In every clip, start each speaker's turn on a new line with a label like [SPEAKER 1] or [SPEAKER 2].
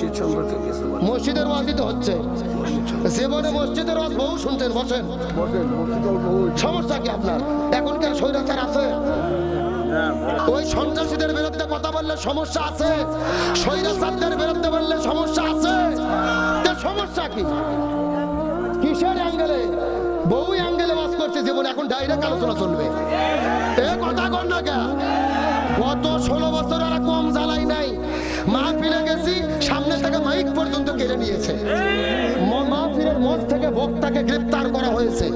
[SPEAKER 1] মসজিদ সম্পর্কে কিছু
[SPEAKER 2] মসজিদের ওয়াজই তো হচ্ছে। জীবনে মসজিদের ওয়াজ বহু শুনছেন বসেন। সমস্যা কি আপনার? এখনকার স্বৈরাচার আছে? ওই সন্ত্রাসীদের বিরুদ্ধে কথা বললে সমস্যা আছে? স্বৈরাচারদের বিরুদ্ধে বললে সমস্যা আছে? তা সমস্যা কি? কিসের অ্যাঙ্গেলে? বহু অ্যাঙ্গেলে বাস করছে জীবনে এখন ডাইরেক্ট আলোচনা চলবে। এ কথা কর না কে গত ষোলো কেড়ে নিয়েছে। মাহফিলের মঞ্চ থেকে বক্তাকে গ্রেপ্তার করা হয়েছে।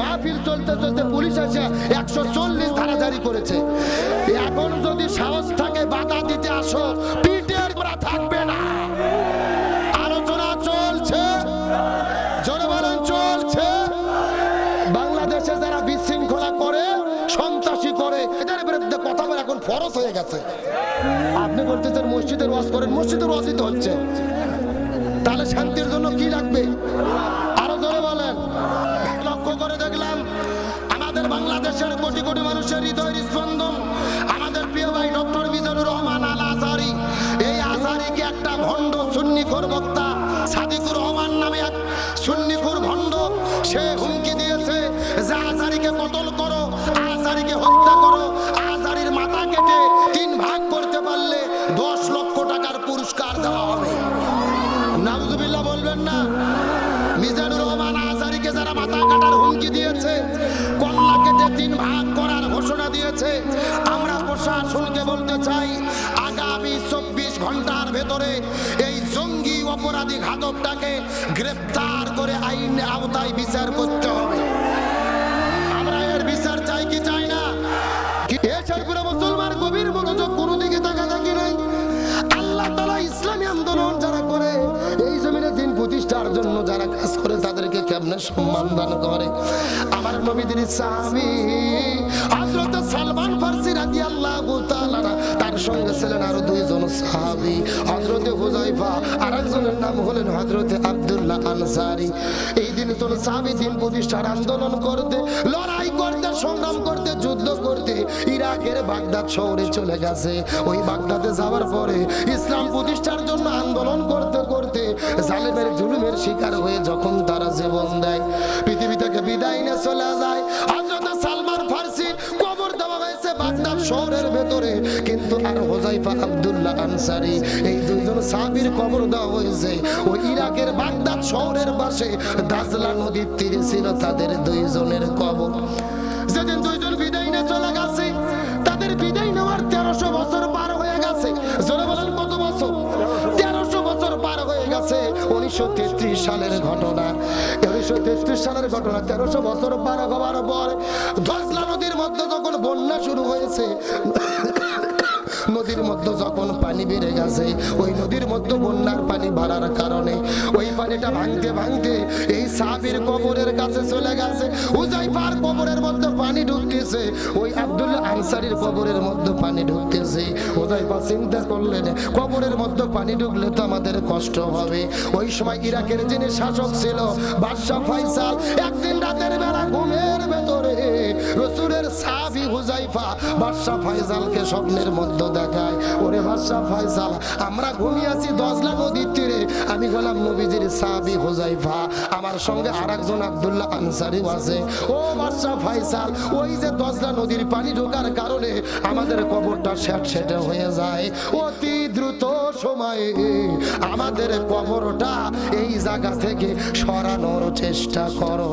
[SPEAKER 2] মাহফিল চলতে চলতে পুলিশ এসে একশো চল্লিশ ধারা জারি করেছে। এখন যদি সাহস থাকে, বাধা দিতে আসো। পিটের করা থাকবে না। আলোচনা চলছে। জোরে বলেন চলছে। বাংলাদেশে যারা বিশৃঙ্খলা করে, সন্ত্রাসী করে, এদের বিরুদ্ধে কথা বলা এখন ফরজ হয়ে গেছে। আপনি বলতেছেন মসজিদের ওয়াজ করেন, মসজিদের ওয়াজই তো হচ্ছে। তাহলে শান্তির জন্য কি লাগবে? আরও জোরে বলেন। লক্ষ্য করে দেখলাম, আমাদের বাংলাদেশের কোটি কোটি মানুষের হৃদয়ের স্পন্দন। আমাদের প্রিয় ভাই ডক্টর মিজানুর রহমান আল আজারি এই আজারিকে একটা ভণ্ড সুন্নিখোর বক্তা সাদিকুর রহমান নামে এক সুন্নিখোর ভণ্ড সে হুমকি দিয়েছে যে আজারিকে কতল করো, আজারিকে হত্যা করো। অপরাধী ঘাতকটাকে গ্রেপ্তার করে আইন আওতায় বিচার করতে হবে। আমরা এর বিচার চাই কি চাই না? মুসলমান গভীর মনোযোগ, কোনো দিকে তাকা থাকি নাই। আল্লাহ তালা ইসলামী আন্দোলন যারা করে, এই জমিনে দিন প্রতিষ্ঠার জন্য যারা কাজ করে, তাদেরকে কেমনে সম্মান দান করে? আমার নবীদের হযরত সালমান ফারসি তাআলা তার সঙ্গে ছিলেন আরও দুইজন সাহাবি। হযরতে হুযায়ফা আর একজনের নাম হলেন হযরতে আব্দুল্লাহ আনসারী। এই দিন তোর সাহাবি দিন প্রতিষ্ঠার আন্দোলন করতে, লড়াই করতে, সংগ্রাম করতে, যুদ্ধ করতে ইরাকের বাগদাদ শহরে চলে গেছে। ওই বাগদাদে যাওয়ার পরে ইসলাম প্রতিষ্ঠার জন্য আন্দোলন করতে করতে জালেমের জুলুমের শিকার হয়ে যখন তারা জীবন দেয়, পৃথিবী থেকে বিদায় নিয়ে চলে যায়। হোজাইফা আব্দুল্লাহ আনসারি। এই দুইজন সাহাবীর কবর দেওয়া হয়েছে। ওই ইরাকের বাগদাদ শহরের পাশে দাজলা নদীর তীরে ছিল তাদের দুইজনের কবর। যেদিন দুইজন বিদায় নিয়ে চলে গেছে, তাদের বিদায় নেওয়ার তেরোশো বছর পার হয়ে গেছে। জোরে বলেন, কত বছর? তেরোশো বছর পার হয়ে গেছে। উনিশশো তেত্রিশ সালের ঘটনা। উনিশশো তেত্রিশ সালের ঘটনা তেরোশো বছর পার হওয়ার পর ধসলা নদীর মধ্যে যখন বন্যা শুরু হয়েছে নদীর মধ্যে যখন পানি বেড়ে গেছে, ওই নদীর মধ্যে বন্যার পানি বাড়ার কারণে ওই পানিটা ভাঙতে ভাঙতে এই সাবির কবরের কাছে চলে গেছে। উজাইফার কবরের মধ্যে পানি ঢুকতেছে, ওই আব্দুল্লাহ আনসারির কবরের মধ্যে পানি ঢুকতেছে। উজাইফা চিন্তা করলেন, কবরের মধ্যে পানি ঢুকলে তো আমাদের কষ্ট হবে। ওই সময় ইরাকের যিনি শাসক ছিল, বাদশাহ ফাইসাল একদিন রাতের বেলা ঘুমের ভেতরে রসুলের সাবি ফাইজালকে স্বপ্নের মধ্যে দেখায়। ওরে ফাইজাল, আমরা ঘুমিয়েছি নদীর তীরে আমি গেলাম নবীজির সাবি আমার সঙ্গে আর একজন আবদুল্লাহ আনসারি আছে। ও ফাইসাল ওই যে নদীর পানি ঢোকার কারণে আমাদের কবরটা স্যাট সেটে হয়ে যায়। অতি দ্রুত সময়ে আমাদের কবরটা এই জায়গা থেকে সরানোর চেষ্টা করো।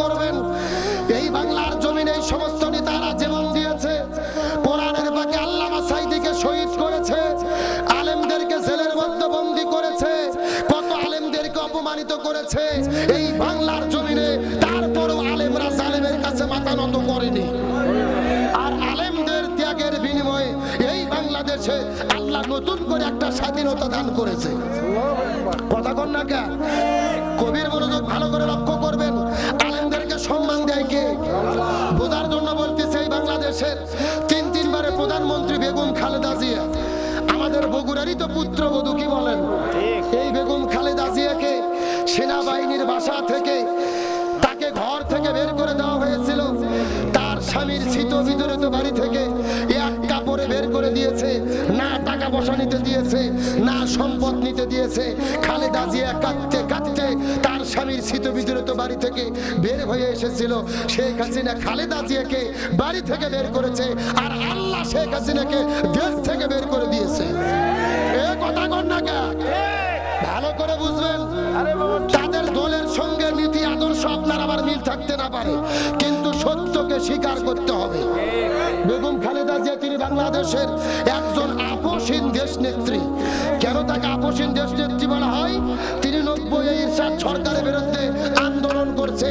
[SPEAKER 2] করবেন। এই বাংলার জমিনে এই সমস্ত নেতারা জীবন দিয়েছে। কোরআনের বাকি আল্লামা সাইদিকে শহীদ করেছে। আলেমদেরকে জেলের মধ্যে বন্দি করেছে। কত আলেমদেরকে অপমানিত করেছে। এই বাংলার জমিনে তারপরও আলেমরা জালেমের কাছে মাথা নত করেনি। আর আলেমদের ত্যাগের বিনিময়ে এই বাংলাদেশে আল্লাহ নতুন করে একটা স্বাধীনতা দান করেছে। কথা কন কবির মনোযোগ ভালো করে সেনাবাহিনীর বাসা থেকে তাকে ঘর থেকে বের করে দেওয়া হয়েছিল। তার স্বামীর শীত বিতরিত বাড়ি থেকে এক কাপড়ে বের করে দিয়েছে। না টাকা পয়সা নিতে দিয়েছে, না সম্পদ নিতে দিয়েছে। খালেদা জিয়া তার স্বামীর শীত বাড়ি থেকে বের হয়ে এসেছিল। বাড়ি থেকে বের করেছে আর আল্লাহ শেখ দেশ থেকে বের করে দিয়েছে। তাদের দলের সঙ্গে নীতি, আদর্শ আপনার আবার মিল থাকতে না পারে, কিন্তু সত্যকে স্বীকার করতে হবে। বেগম খালেদা জিয়া, তিনি বাংলাদেশের একজন আপসীন দেশ নেত্রী কেন তাকে আপসীন দেশ নেত্রী বলা হয়? তিনি নব্বই সরকারের বিরুদ্ধে আন্দোলন করছে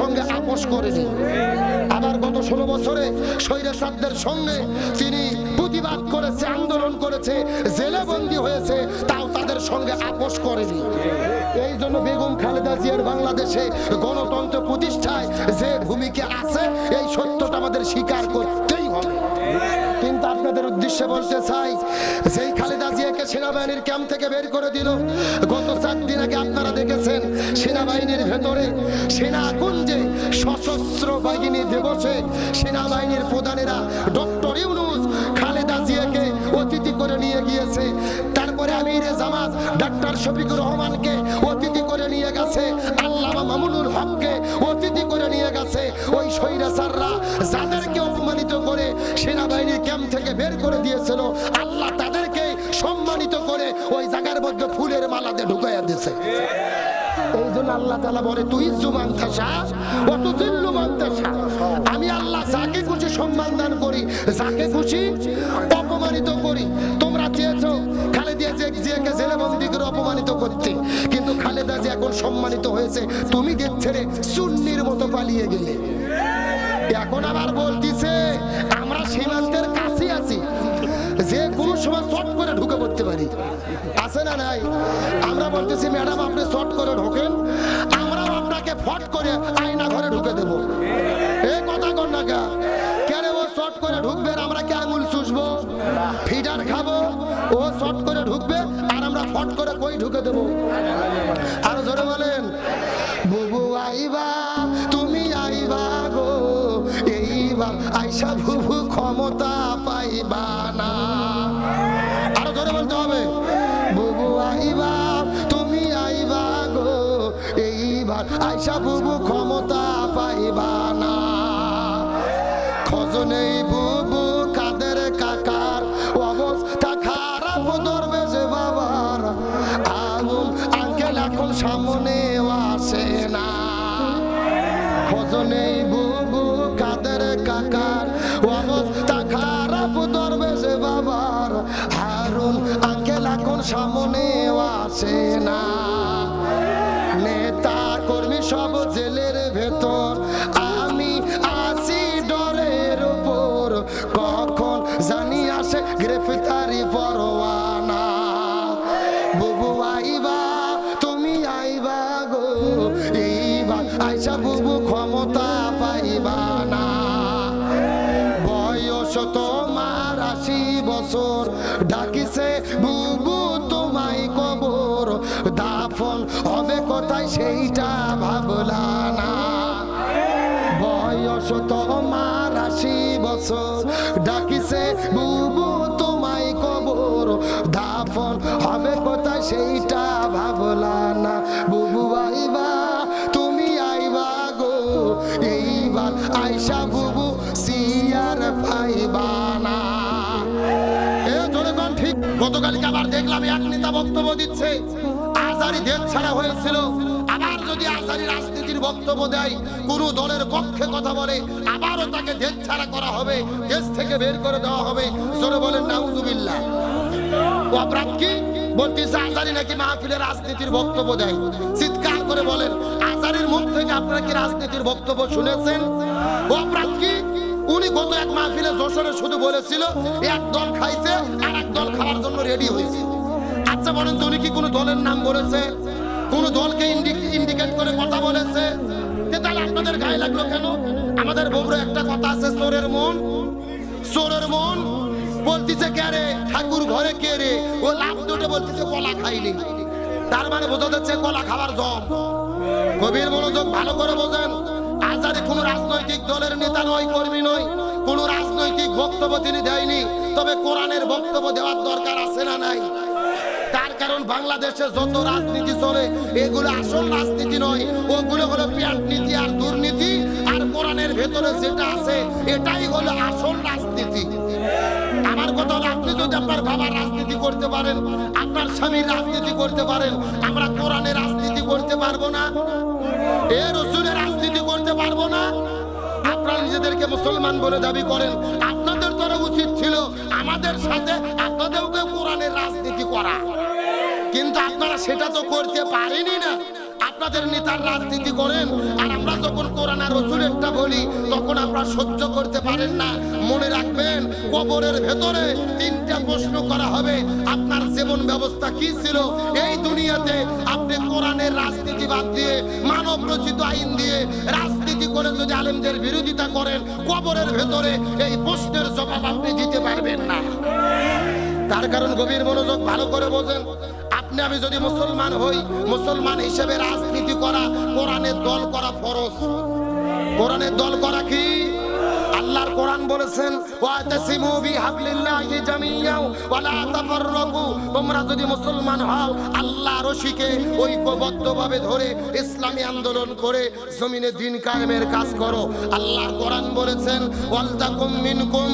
[SPEAKER 2] সঙ্গে আপোষ করেনি। আবার গত ষোলো বছরে স্বৈরাচারদের সঙ্গে তিনি প্রতিবাদ করেছে, আন্দোলন করেছে জেলে বন্দী হয়েছে, তাও তাদের সঙ্গে আপোষ করেনি। এই জন্য বেগম খালেদা জিয়ার বাংলাদেশে গণতন্ত্র প্রতিষ্ঠায় যে ভূমিকা আছে, এই সত্যটা আমাদের স্বীকার করতেই আপনাদের উদ্দেশ্যে বলতে চাই, যেই খালেদা জিয়াকে সেনাবাহিনীর ক্যাম্প থেকে বের করে দিল, গত চার দিন আগে আপনারা দেখেছেন, সেনাবাহিনীর ভেতরে সেনাকুঞ্জে সশস্ত্র বাহিনী দিবসে সেনাবাহিনীর প্রধানেরা ডক্টর ইউনুস খালেদা জিয়াকে অতিথি করে নিয়ে গিয়েছে। তারপরে আমিরে জামাত ডাক্তার শফিকুর রহমানকে বের করে দিয়েছিল। আল্লাহ তাদেরকে সম্মানিত করে ওই জায়গার মধ্যে ফুলের মালাতে ঢুকাইয়া দিয়েছে এই জন্য আল্লাহ তালা বলে, তুই আমি আল্লাহ যাকে খুশি সম্মান দান করি, যাকে খুশি অপমানিত করি। তোমরা চেয়েছো খালেদা জিয়া জিয়াকে করে অপমানিত করতে, কিন্তু খালেদা জিয়া এখন সম্মানিত হয়েছে। তুমি দেশ ছেড়ে সুন্নির মতো পালিয়ে গেলে। এখন আবার বলতিছে করে ঢুকে পড়তে পারি। আছে না নাই? আমরা বলতেছি, ম্যাডাম, আপনি চট করে ঢোকেন। আমরাও আপনাকে ফট করে আয়না ঘরে ঢুকে দেব। এই কথা কর না কা কেন ও শর্ট করে ঢুকবে আমরা কে আঙুল চুষবো? ফিডার খাব, ও চট করে ঢুকবে আর আমরা ফট করে কই ঢুকে দেবো? আর জোরে বলেন, বুবু আইবা, তুমি আইবা গো, এইবার আইসা বুবু ক্ষমতা পাইবা না। জোরে বলতে হবে। বুবু আইবা তুমি আইবা গো এইবার আইসা বুবু ক্ষমতা পাইবা না। সামনে আসে না। নেতা কর্মী সব জেলের ভেতর। আমি আসি ডরের উপর। কখন জানি আসে গ্রেফতারি পরোয়ানা। বুবু আইবা, তুমি আইবা গো। এইবার আইসা বুবু ক্ষমতা পাইবা না। বয়স তোমার আশি বছর। ডাকিছে বুবু কোথায় সেইটা ভাবলা না। বয়স তোমার আশি বছর। ডাকিছে, বুবু, তোমায় কবর দাফন হবে কোথায়? সেইটা ভাবলা না। বুবু আইবা, তুমি আইবা গো। এইবার আইসা বুবু সিয়ার পাইবা না। ঠিক, গতকালকে আবার দেখলাম এক নেতা বক্তব্য দিচ্ছে। আজারি দেশ ছাড়া হয়েছিল। আবার যদি আজারি রাজনীতির বক্তব্য দেয়, কোন দলের পক্ষে কথা বলে, আবারও তাকে দেশ ছাড়া করা হবে, দেশ থেকে বের করে দেওয়া হবে। জোরে বলেন, নাউজুবিল্লাহ। অপরাধ কি বলতেছে নাকি মাহফিলে রাজনীতির বক্তব্য দেয়? চিৎকার করে বলেন মুখ থেকে আপনারা কি রাজনীতির বক্তব্য শুনেছেন? অপরাধ কি? উনি গত এক মাহফিলে যশোরে শুধু বলেছিল, এক দল খাইছে আর এক দল খাওয়ার জন্য রেডি হয়েছে। আচ্ছা বলেন তো, উনি কি কোনো দলের নাম বলেছে? কোন দলকে ইন্ডিকেট করে কথা বলেছে? তাহলে আপনাদের গায়ে লাগল কেন? আমাদের বগুড়া একটা কথা আছে, চোরের মন। চোরের মন। বলতিছে, কে রে? ঠাকুর ঘরে কে রে? ও লাভ দুটো বলতিছে, কলা খাইনি। তার মানে বোঝা যাচ্ছে কলা খাবার জম। গভীর মনোযোগ ভালো করে বোঝেন। আজারে কোন রাজনৈতিক দলের নেতা নয়, কর্মী নয়। কোন রাজনৈতিক বক্তব্য তিনি দেয়নি। তবে কোরআনের বক্তব্য দেওয়ার দরকার আছে না নাই? কারণ বাংলাদেশে যত রাজনীতি চলে, এগুলো আসল রাজনীতি নয়। ওগুলো হলো পিয়াট নীতি আর দুর্নীতি, আর কোরআনের ভেতরে যেটা আছে, এটাই হলো আসল রাজনীতি। আমার কথা হলো, আপনি যদি আপনার বাবার রাজনীতি করতে পারেন, আপনার স্বামীর রাজনীতি করতে পারেন, আমরা কোরআনের রাজনীতি করতে পারব না, এ রসুলের রাজনীতি করতে পারব না। আপনারা নিজেদেরকে মুসলমান বলে দাবি করেন, আপনাদের তো উচিত ছিল আমাদের সাথে আপনাদেরকে কোরআনের রাজনীতি করা। কিন্তু আপনারা সেটা তো করতে পারেনি না। আপনাদের নেতার রাজনীতি করেন, আর আমরা যখন কোরআন আর রসুলেরটা বলি, তখন আপনারা সহ্য করতে পারেন না। মনে রাখবেন, কবরের ভেতরে তিনটা প্রশ্ন করা হবে, আপনার জীবন ব্যবস্থা কি ছিল? এই দুনিয়াতে আপনি কোরআনের রাজনীতি বাদ দিয়ে, মানব রচিত আইন দিয়ে রাজনীতি করে যদি আলেমদের বিরোধিতা করেন, কবরের ভেতরে এই প্রশ্নের জবাব আপনি দিতে পারবেন না। তার কারণ গভীর মনোযোগ ভালো করে বোঝেন। আপনি আমি যদি মুসলমান হই, মুসলমান হিসেবে রাজনীতি করা, কোরআনের দল করা ফরজ। কোরআনের দল করা কি? কোরআন বলেছেন তোমরা যদি মুসলমান হও, আল্লাহ রশিকে ঐক্যবদ্ধভাবে ধরে ইসলামী আন্দোলন করে জমিনে দিন কায়েমের কাজ করো। আল্লাহর কোরআন বলেছেন ওয়ালতাকুম মিনকুম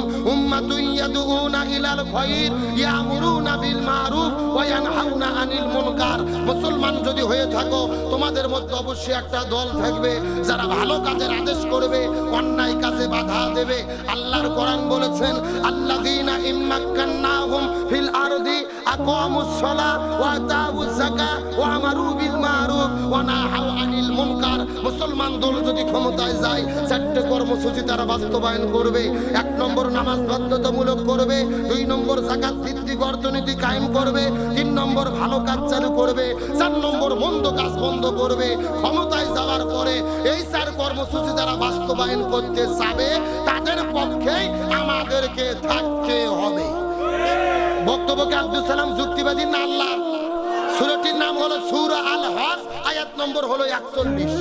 [SPEAKER 2] ইলাল খায়র ইয়ামুরুনা বিল মারুফ ওয়া ইয়ানহাউনা আনিল মুনকার। মুসলমান যদি হয়ে থাকো, তোমাদের মধ্যে অবশ্যই একটা দল থাকবে যারা ভালো কাজের আদেশ করবে, অন্যায় কাজে বাধা দেবে। আল্লাহর কোরআন বলেছেন, আল্লাযীনা ফিল আরদি ওয়া ওয়া আমারু বিল মারুফ ওয়া নাহাউ আনিল মুনকার। মুসলমান দল যদি ক্ষমতায় যায়, চারটি কর্মসূচি তারা বাস্তবায়ন করবে। এক নম্বর নামাজ বাধ্যতামূলক করবে, দুই নম্বর জাকাত ভিত্তিক অর্থনীতি কায়েম করবে, তিন নম্বর ভালো কাজ চালু করবে, চার নম্বর মন্দ কাজ বন্ধ করবে। ক্ষমতায় যাওয়ার পরে এই চার কর্মসূচি যারা বাস্তবায়ন করতে যাবে তাদের পক্ষেই আমাদেরকে থাকতে হবে। বক্তব্যকে আব্দুল সালাম যুক্তিবাদী না আল্লাহ? সুরটির নাম হলো সুর আল হাস আয়াত নম্বর হলো একচল্লিশ।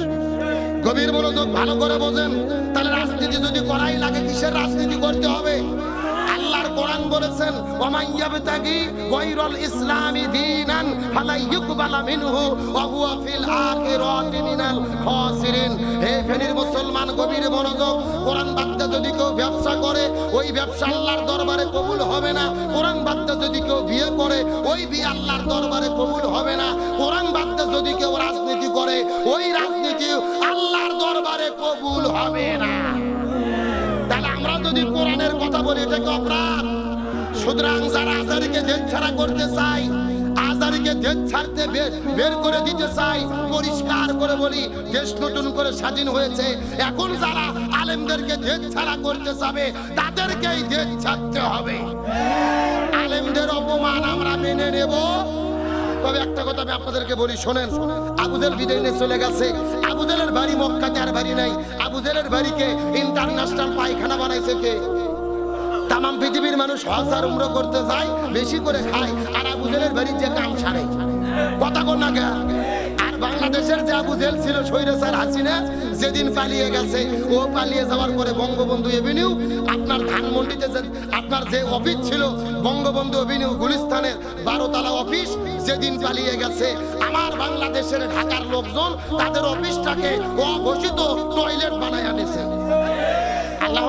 [SPEAKER 2] গভীর মনোযোগ ভালো করে বোঝেন। তাহলে রাজনীতি যদি করাই লাগে, কিসের রাজনীতি করতে হবে? বলেছেন ওমাইয়াবতাগি গায়রুল ইসলামি দীনান ফালা ইউকবালা মিনহু ওয়া হুয়া ফিল আখিরাতি মিনাল খাসিরিন। হে ফেনীর মুসলমান, গভীর মনোযোগ। কোরআন বাদে যদি কেউ ব্যবসা করে, ওই ব্যবসা আল্লাহর দরবারে কবুল হবে না। কোরআন বাদে যদি কেউ বিয়ে করে, ওই বিয়ে আল্লাহর দরবারে কবুল হবে না। কোরআন বাদে যদি কেউ রাজনীতি করে, ওই রাজনীতি আল্লাহর দরবারে কবুল হবে না। তাহলে আমরা যদি কোরআনের কথা বলি, এটা কি অপরাধ? সুতরাং যারা আজারিকে দেশ ছাড়া করতে চাই আজারিকে ছাড়তে বের করে দিতে চাই পরিষ্কার করে বলি, দেশ নতুন করে স্বাধীন হয়েছে। এখন যারা আলেমদেরকে ছাড়া করতে চাবে, তাদেরকেই ছাড়তে হবে। আলেমদের অপমান আমরা মেনে নেব। তবে একটা কথা আমি আপনাদেরকে বলি, শোনেন আবুজেল বিদায় চলে গেছে। আবুজেলের বাড়ি মক্কাতে আর বাড়ি নাই। আবুজেলের বাড়িকে ইন্টারন্যাশনাল পায়খানা বানাইছে কে? তামাম পৃথিবীর মানুষ হজ আর উমরা করতে যায়, বেশি করে খায়। আর আবু জেলের বাড়ির যে কাম সারে। কথা কোন না? আর বাংলাদেশের যে আবু জেল ছিল স্বৈরাচার হাসিনা, যেদিন পালিয়ে গেছে, ও পালিয়ে যাওয়ার পরে বঙ্গবন্ধু এভিনিউ আপনার ধানমন্ডিতে আপনার যে অফিস ছিল, বঙ্গবন্ধু এভিনিউ গুলিস্তানের বারোতলা অফিস, যেদিন পালিয়ে গেছে, আমার বাংলাদেশের ঢাকার লোকজন তাদের অফিসটাকে অঘোষিত টয়লেট বানায় আনেছে। আল্লাহ